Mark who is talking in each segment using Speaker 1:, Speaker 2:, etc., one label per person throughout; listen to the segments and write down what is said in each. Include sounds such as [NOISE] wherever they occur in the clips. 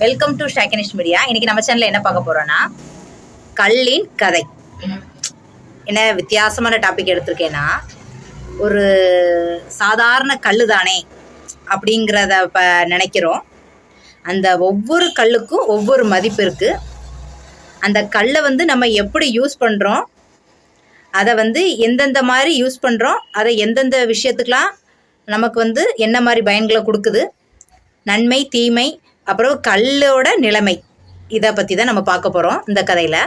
Speaker 1: Welcome to ஷாக்கினிஷ் media இன்னைக்கு நம்ம சேனல்ல என்ன பார்க்க போறோம்னா கல்லின் கதை. என்ன வித்தியாசமான டாபிக் எடுத்திருக்கேன்னா ஒரு சாதாரண கல்லு தானே அப்படிங்கிறத இப்போ நினைக்கிறோம். அந்த ஒவ்வொரு கல்லுக்கும் ஒவ்வொரு மதிப்பு இருக்குது அந்த கல்லை வந்து நம்ம எப்படி யூஸ் பண்ணுறோம் அதை வந்து எந்தெந்த மாதிரி யூஸ் பண்ணுறோம் அதை எந்தெந்த விஷயத்துக்கெலாம் நமக்கு வந்து என்ன மாதிரி பயன்களை கொடுக்குது? நன்மை தீமை அப்புறம் கல்லோட நிலைமை. இதை பற்றி தான் நம்ம பார்க்க போகிறோம் இந்த கதையில்.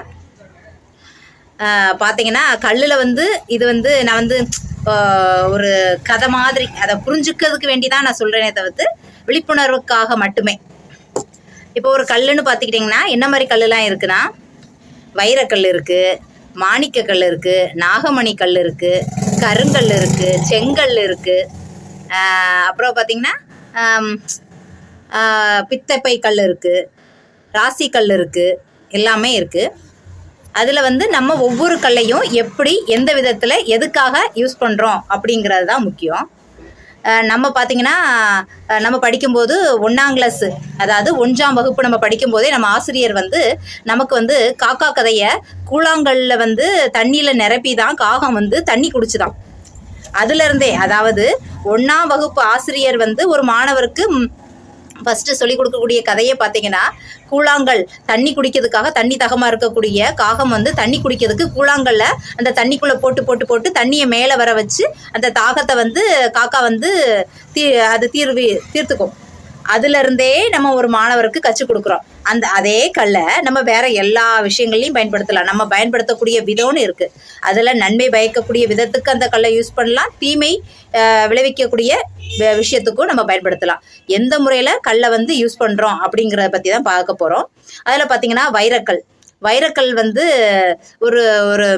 Speaker 1: பார்த்தீங்கன்னா கல்லில் வந்து இது வந்து நான் வந்து ஒரு கதை மாதிரி அதை புரிஞ்சுக்கிறதுக்கு வேண்டி தான் நான் சொல்கிறேனே தவிர்த்து விழிப்புணர்வுக்காக மட்டுமே. இப்போ ஒரு கல்லுன்னு பார்த்துக்கிட்டிங்கன்னா என்ன மாதிரி கல்லுலாம் இருக்குன்னா வைரக்கல் இருக்குது மாணிக்கக்கல் இருக்குது நாகமணி கல் இருக்குது கருங்கல் இருக்குது செங்கல் இருக்குது அப்புறம் பார்த்திங்கன்னா பித்தப்பை கல் இருக்குது ராசி கல் இருக்குது எல்லாமே இருக்குது அதில் வந்து நம்ம ஒவ்வொரு கல்லையும் எப்படி எந்த விதத்தில் எதுக்காக யூஸ் பண்ணுறோம் அப்படிங்கிறது தான் முக்கியம். நம்ம பார்த்தீங்கன்னா நம்ம படிக்கும்போது ஒன்றாம் கிளாஸ் அதாவது ஒன்றாம் வகுப்பு நம்ம படிக்கும்போதே நம்ம ஆசிரியர் வந்து நமக்கு வந்து காக்கா கதையை கூழாங்கல்ல வந்து தண்ணியில் நிரப்பி தான் காகம் வந்து தண்ணி குடிச்சுதான். அதுலேருந்தே அதாவது ஒன்றாம் வகுப்பு ஆசிரியர் வந்து ஒரு மாணவருக்கு ஃபஸ்ட்டு சொல்லிக் கொடுக்கக்கூடிய கதையை பார்த்தீங்கன்னா கூழாங்கல் தண்ணி குடிக்கிறதுக்காக தண்ணி தகமாக இருக்கக்கூடிய காகம் வந்து தண்ணி குடிக்கிறதுக்கு கூழாங்கல்ல அந்த தண்ணிக்குள்ளே போட்டு போட்டு போட்டு தண்ணியை மேலே வர வச்சு அந்த தாகத்தை வந்து காக்கா வந்து தீ அது தீர்வு தீர்த்துக்கும். அதுலேருந்தே நம்ம ஒரு மாணவருக்கு கற்றுக் கொடுக்குறோம். அந்த அதே கல்லை நம்ம வேற எல்லா விஷயங்கள்லையும் பயன்படுத்தலாம். நம்ம பயன்படுத்தக்கூடிய விதம்னு இருக்கு. அதில் நன்மை பயக்கக்கூடிய விதத்துக்கு அந்த கல்லை யூஸ் பண்ணலாம். தீமை விளைவிக்கக்கூடிய விஷயத்துக்கும் நம்ம பயன்படுத்தலாம். எந்த முறையில் கல்லை வந்து யூஸ் பண்ணுறோம் அப்படிங்கிறத பற்றி தான் பார்க்க போகிறோம் அதில் பார்த்தீங்கன்னா வைரக்கல். வைரக்கல் வந்து ஒரு ஒரு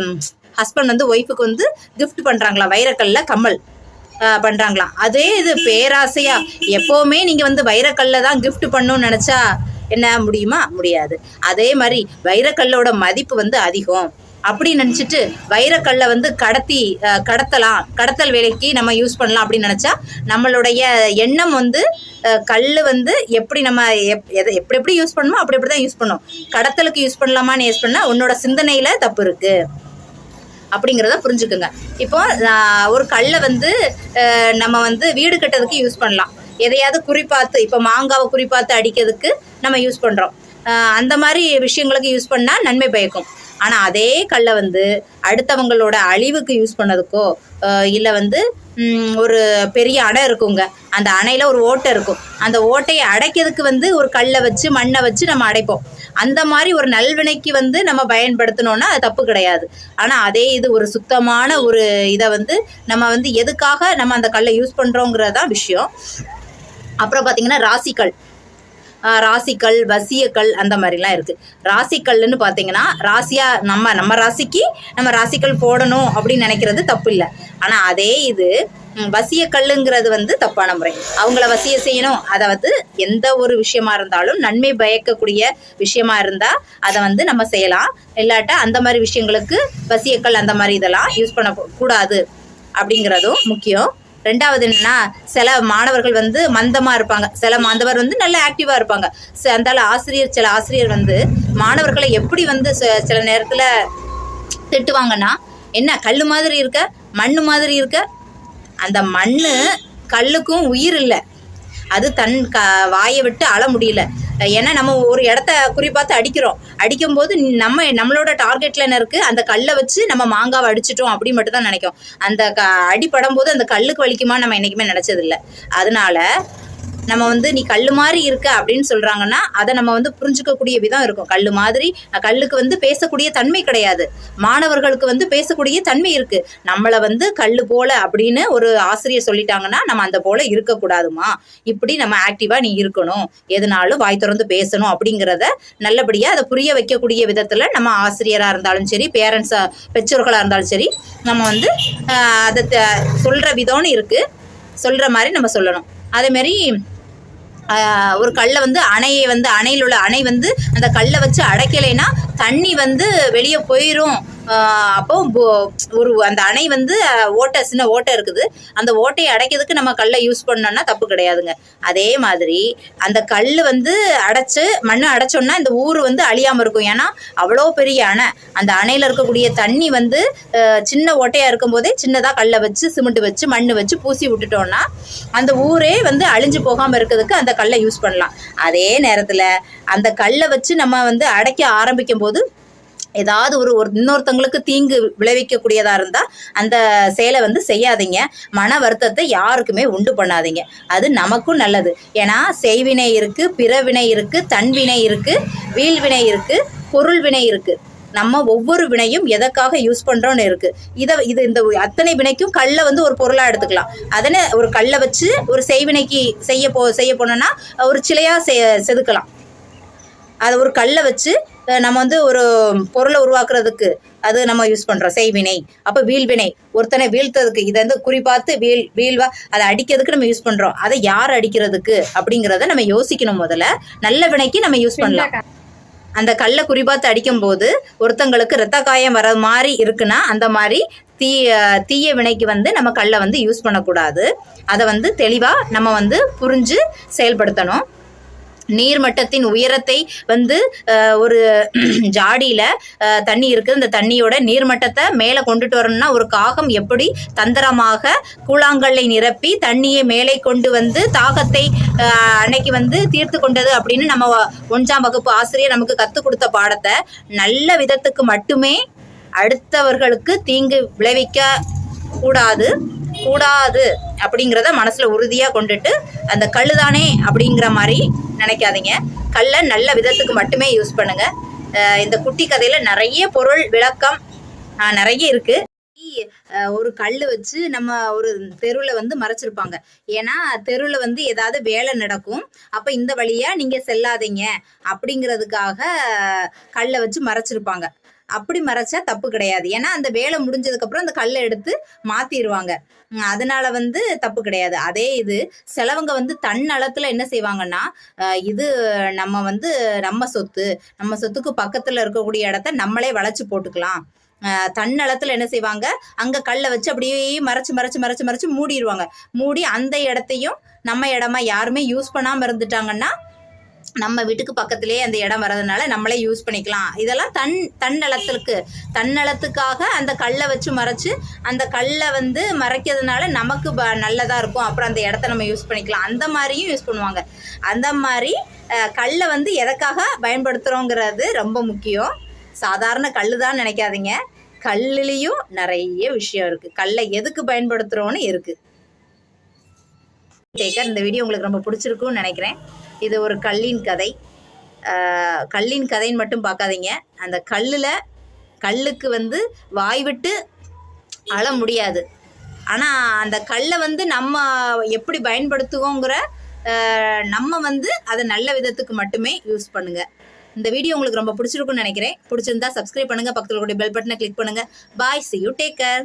Speaker 1: ஹஸ்பண்ட் வந்து ஒய்ஃபுக்கு வந்து கிஃப்ட் பண்ணுறாங்களா வைரக்கல்ல கம்மல் பண்ணுறாங்களாம் அதே இது பேராசையா. எப்போவுமே நீங்கள் வந்து வைரக்கல்ல தான் கிஃப்ட் பண்ணணும்னு நினச்சா என்ன முடியுமா? முடியாது. அதே மாதிரி வைரக்கல்லோட மதிப்பு வந்து அதிகம். அப்படி நினச்சிட்டு வைரக்கல்லை வந்து கடத்தி கடத்தலாம். கடத்தல் வேலைக்கு நம்ம யூஸ் பண்ணலாம் அப்படின்னு நினச்சா நம்மளுடைய எண்ணம் வந்து கல் வந்து எப்படி நம்ம எப் எதை எப்படி எப்படி யூஸ் பண்ணணுமோ அப்படி அப்படி தான் யூஸ் பண்ணோம். கடத்தலுக்கு யூஸ் பண்ணலாமான்னு யூஸ் பண்ணால் உன்னோட சிந்தனையில் தப்பு இருக்குது அப்படிங்கிறத புரிஞ்சுக்குங்க. இப்போ ஒரு கல்லை வந்து நம்ம வந்து வீடு கட்டுறதுக்கு யூஸ் பண்ணலாம். எதையாவது குறிப்பாத்து இப்போ மாங்காவை குறிப்பாத்து அடிக்கிறதுக்கு நம்ம யூஸ் பண்ணுறோம் அந்த மாதிரி விஷயங்களுக்கு யூஸ் பண்ணால் நன்மை பயக்கும். ஆனால் அதே கல்லை வந்து அடுத்தவங்களோட அழிவுக்கு யூஸ் பண்ணதுக்கோ இல்லை வந்து ஒரு பெரிய அணை இருக்குங்க. அந்த அணையில் ஒரு ஓட்டை இருக்கும். அந்த ஓட்டையை அடைக்கிறதுக்கு வந்து ஒரு கல்லை வச்சு மண்ணை வச்சு நம்ம அடைப்போம். அந்த மாதிரி ஒரு நல்வினைக்கு வந்து நம்ம பயன்படுத்தினோன்னா அது தப்பு கிடையாது. ஆனால் அதே இது ஒரு சுத்தமான ஒரு இதை வந்து நம்ம வந்து எதுக்காக நம்ம அந்த கல்லை யூஸ் பண்ணுறோங்கிறது தான் விஷயம். அப்புறம் பார்த்தீங்கன்னா ராசிக்கல். ராசிக்கல் வசியக்கல் அந்த மாதிரிலாம் இருக்குது ராசிக்கல்னு பார்த்தீங்கன்னா ராசியாக நம்ம நம்ம ராசிக்கு நம்ம ராசிக்கல் போடணும் அப்படின்னு நினைக்கிறது தப்பு இல்லை ஆனால் அதே இது வசிய கல்லுங்கிறது வந்து தப்பான முறை. அவங்கள வசிய செய்யணும். அதை வந்து எந்த ஒரு விஷயமா இருந்தாலும் நன்மை பயக்கக்கூடிய விஷயமா இருந்தால் அதை வந்து நம்ம செய்யலாம். இல்லாட்ட அந்த மாதிரி விஷயங்களுக்கு வசியக்கல் அந்த மாதிரி இதெல்லாம் யூஸ் பண்ண கூடாது அப்படிங்கிறதும் முக்கியம். ரெண்டாவது என்னன்னா சில மாணவர்கள் வந்து மந்தமாக இருப்பாங்க. சில மாந்தவர் வந்து நல்ல ஆக்டிவாக இருப்பாங்க. ச- அந்தால ஆசிரியர் சில ஆசிரியர் வந்து மாணவர்களை எப்படி வந்து ச- சில நேரத்தில் திட்டுவாங்கன்னா என்ன கல் மாதிரி இருக்க? மண்ணு மாதிரி இருக்க? அந்த மண்ணு கல்லுக்கும் உயிர் இல்லை. அது தன் க வாயை விட்டு அழ முடியல. ஏன்னா நம்ம ஒரு இடத்த குறிப்பாத்து அடிக்கிறோம். அடிக்கும்போது நம்ம நம்மளோட டார்கெட்ல என்ன இருக்கு? அந்த கல்லை வச்சு நம்ம மாங்காவை அடிச்சிட்டோம் அப்படி மட்டும் தான் நினைக்கும். அந்த க அடிப்படும் போது அந்த கல்லுக்கு வலிக்குமா நம்ம என்னைக்குமே நினைச்சது அதனால நம்ம வந்து நீ கல்லு மாதிரி இருக்க அப்படின்னு சொல்றாங்கன்னா அதை நம்ம வந்து புரிஞ்சுக்கக்கூடிய விதம் இருக்கும். கல்லு மாதிரி கல்லுக்கு வந்து பேசக்கூடிய தன்மை கிடையாது. மாணவர்களுக்கு வந்து பேசக்கூடிய தன்மை இருக்கு. நம்மளை வந்து கல்லு போல அப்படின்னு ஒரு ஆசிரியர் சொல்லிட்டாங்கன்னா நம்ம அந்த போல இருக்கக்கூடாதுமா? இப்படி நம்ம ஆக்டிவா நீ இருக்கணும். எதுனாலும் வாய் திறந்து பேசணும் அப்படிங்கிறத நல்லபடியா அதை புரிய வைக்கக்கூடிய விதத்துல நம்ம ஆசிரியரா இருந்தாலும் சரி பேரண்ட்ஸா பெற்றோர்களா இருந்தாலும் சரி நம்ம வந்து அதை த- சொல்ற விதம்னு இருக்கு. சொல்ற மாதிரி நம்ம சொல்லணும். அதே மாதிரி ஒரு கல்லை வந்து அணையை வந்து அணையில் உள்ள அணை வந்து அந்த கல்லை வச்சு அடைக்கலைன்னா தண்ணி வந்து வெளியே போயிடும் அப்போ ஒரு அந்த அணை வந்து ஓட்டை சின்ன ஓட்டை இருக்குது. அந்த ஓட்டையை அடைக்கிறதுக்கு நம்ம கல்லை யூஸ் பண்ணோம்னா தப்பு கிடையாதுங்க. அதே மாதிரி அந்த கல் வந்து அடைச்சு மண்ணை அடைச்சோம்னா இந்த ஊர் வந்து அழியாம இருக்கும். ஏன்னா அவ்வளோ பெரிய அணை. அந்த அணையில இருக்கக்கூடிய தண்ணி வந்து சின்ன ஓட்டையா இருக்கும் போதே சின்னதாக கல்லை வச்சு சிமெண்ட் வச்சு மண் வச்சு பூசி விட்டுட்டோம்னா அந்த ஊரே வந்து அழிஞ்சு போகாம இருக்கிறதுக்கு அந்த கல்லை யூஸ் பண்ணலாம். அதே நேரத்துல அந்த கல்லை வச்சு நம்ம வந்து அடைக்க ஆரம்பிக்கும் போது ஏதாவது ஒரு ஒரு இன்னொருத்தவங்களுக்கு தீங்கு விளைவிக்கக்கூடியதாக இருந்தால் அந்த செயலை வந்து செய்யாதீங்க. மன வருத்தத்தை யாருக்குமே உண்டு பண்ணாதீங்க. அது நமக்கும் நல்லது. ஏன்னா செய்வினை இருக்கு பிறவினை இருக்கு தன்வினை இருக்கு வீழ்வினை இருக்கு பொருள் வினை இருக்கு. நம்ம ஒவ்வொரு வினையும் எதற்காக யூஸ் பண்ணுறோன்னு இருக்குது இதை இது இந்த அத்தனை வினைக்கும் கல்லை வந்து ஒரு பொருளாக எடுத்துக்கலாம். அதனை ஒரு கல்லை வச்சு ஒரு செய்வினைக்கு செய்ய போ செய்ய போனோன்னா ஒரு சிலையாக செ- செதுக்கலாம். அதை ஒரு கல்லை வச்சு நம்ம வந்து ஒரு பொருளை உருவாக்குறதுக்கு அது நம்ம யூஸ் பண்ணுறோம் செய்வினை. அப்போ வீழ்வினை. ஒருத்தனை வீழ்த்ததுக்கு இதை வந்து குறிப்பாத்து வீழ் வீழ்வா அதை அடிக்கிறதுக்கு நம்ம யூஸ் பண்ணுறோம் அதை யார் அடிக்கிறதுக்கு அப்படிங்கிறத நம்ம யோசிக்கணும் முதல்ல. நல்ல வினைக்கு நம்ம யூஸ் பண்ணலாம். அந்த கல்லை குறிபாத்து அடிக்கும்போது ஒருத்தங்களுக்கு ரத்த காயம் வர மாதிரி இருக்குன்னா அந்த மாதிரி தீய தீய வினைக்கு வந்து நம்ம கல்லை வந்து யூஸ் பண்ணக்கூடாது. அதை வந்து தெளிவாக நம்ம வந்து புரிஞ்சு செயல்படுத்தணும். நீர்மட்டத்தின் உயரத்தை வந்து ஒரு [CLEARS THROAT] ஜாடியில் தண்ணி இருக்குது. இந்த தண்ணியோட நீர்மட்டத்தை மேலே கொண்டுட்டு வரணும்னா ஒரு காகம் எப்படி தந்திரமாக கூழாங்கல்லை நிரப்பி தண்ணியை மேலே கொண்டு வந்து தாகத்தை அன்னைக்கு வந்து தீர்த்து கொண்டது அப்படின்னு நம்ம ஒன்றாம் வகுப்பு ஆசிரியர் நமக்கு கற்றுக் கொடுத்த பாடத்தை நல்ல விதத்துக்கு மட்டுமே அடுத்தவர்களுக்கு தீங்கு விளைவிக்க கூடாது. கூடாது அப்படிங்கிறத மனசில் உறுதியாக கொண்டுட்டு அந்த கல் தானே அப்படிங்கிற மாதிரி நினைக்காதீங்க. கல்லை நல்ல விதத்துக்கு மட்டுமே யூஸ் பண்ணுங்கள் இந்த குட்டி கதையில் நிறைய பொருள் விளக்கம் நிறைய இருக்குது ஒரு கல் வச்சு நம்ம ஒரு தெருவில் வந்து மறைச்சிருப்பாங்க. ஏன்னா தெருவில் வந்து ஏதாவது வேலை நடக்கும். அப்போ இந்த வழியாக நீங்கள் செல்லாதீங்க அப்படிங்கிறதுக்காக கல்லை வச்சு மறைச்சிருப்பாங்க. அப்படி மறைச்சா தப்பு கிடையாது. ஏன்னா அந்த வேலை முடிஞ்சதுக்கு அப்புறம் அந்த கல்லை எடுத்து மாத்திடுவாங்க அதனால வந்து தப்பு கிடையாது. அதே இது சிலவங்க வந்து தன்னலத்துல என்ன செய்வாங்கன்னா இது நம்ம வந்து நம்ம சொத்து நம்ம சொத்துக்கு பக்கத்துல இருக்கக்கூடிய இடத்த நம்மளே வளைச்சு போட்டுக்கலாம். அஹ் தன்னலத்துல என்ன செய்வாங்க அங்க கல்லை வச்சு அப்படியே மறைச்சு மறைச்சு மறைச்சு மறைச்சு மூடிடுவாங்க மூடி அந்த இடத்தையும் நம்ம இடமா யாருமே யூஸ் பண்ணாம இருந்துட்டாங்கன்னா நம்ம வீட்டுக்கு பக்கத்திலேயே அந்த இடம் வர்றதுனால நம்மளே யூஸ் பண்ணிக்கலாம். இதெல்லாம் தன் தன்னலத்திற்கு தன்னலத்துக்காக அந்த கல்லை வச்சு மறைச்சு அந்த கல்லை வந்து மறைக்கிறதுனால நமக்கு ப நல்லதாக இருக்கும். அப்புறம் அந்த இடத்த நம்ம யூஸ் பண்ணிக்கலாம். அந்த மாதிரியும் யூஸ் பண்ணுவாங்க. அந்த மாதிரி கல்லை வந்து எதற்காக பயன்படுத்துகிறோங்கிறது ரொம்ப முக்கியம். சாதாரண கல் தான் நினைக்காதீங்க. கல்லுலேயும் நிறைய விஷயம் இருக்குது கல்லை எதுக்கு பயன்படுத்துகிறோன்னு இருக்குது டேக்கர் இந்த வீடியோ உங்களுக்கு ரொம்ப பிடிச்சிருக்கும்னு நினைக்கிறேன். இது ஒரு கல்லின் கதை. கல்லின் கதைன்னு மட்டும் பார்க்காதீங்க. அந்த கல்லில் கல்லுக்கு வந்து வாய் விட்டு அழ முடியாது. ஆனால் அந்த கல்லை வந்து நம்ம எப்படி பயன்படுத்துவோங்கிற நம்ம வந்து அதை நல்ல விதத்துக்கு மட்டுமே யூஸ் பண்ணுங்க. இந்த வீடியோ உங்களுக்கு ரொம்ப பிடிச்சிருக்கும்னு நினைக்கிறேன். பிடிச்சிருந்தா சப்ஸ்கிரைப் பண்ணுங்க. பக்கத்தில் கூடிய பெல் பட்டனை கிளிக் பண்ணுங்க. Bye see you take care